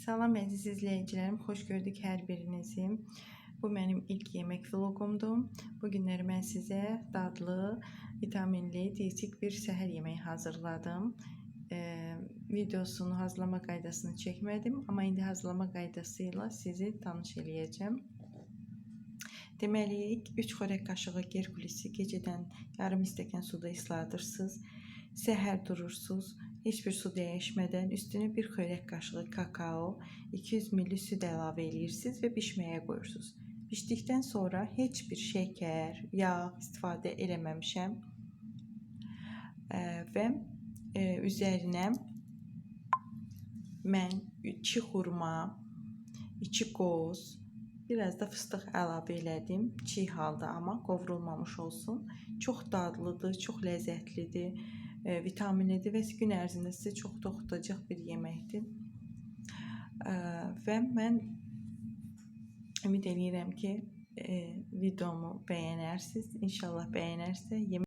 Salam əziz izləyicilərim, xoş gördük hər birinizi. Bu mənim ilk yemək vloqumdur. Bu günləri mən sizə dadlı, vitaminli, dietik bir səhər yeməyi hazırladım. Ee, videosunu hazırlama qaydasını çəkmədim, amma indi hazırlama qaydası sizi tanış eləyəcəm. Deməli, 3 xörək qaşığı gerkulisi gecədən yarım stəkan suda isladırsınız. Səhər durursunuz. Heç bir su dəyişmədən üstünə bir xörək qaşığı kakao, 200 ml süd əlavə edirsiniz və bişməyə qoyursunuz. Bişdikdən sonra heç bir şəkər, yağ istifadə eləməmişəm. Ə, və ə, üzərinə mən 2 xurma, 2 qoz, biraz da fıstıq əlavə elədim. Çiğ halda amma qovrulmamış olsun. Çox dadlıdır, çox ləzzətlidir e, vitaminlidir və gün ərzində sizə çox toxutacaq bir yeməkdir. E, və mən ümid edirəm ki, e, videomu bəyənərsiniz. İnşallah bəyənərsə yemək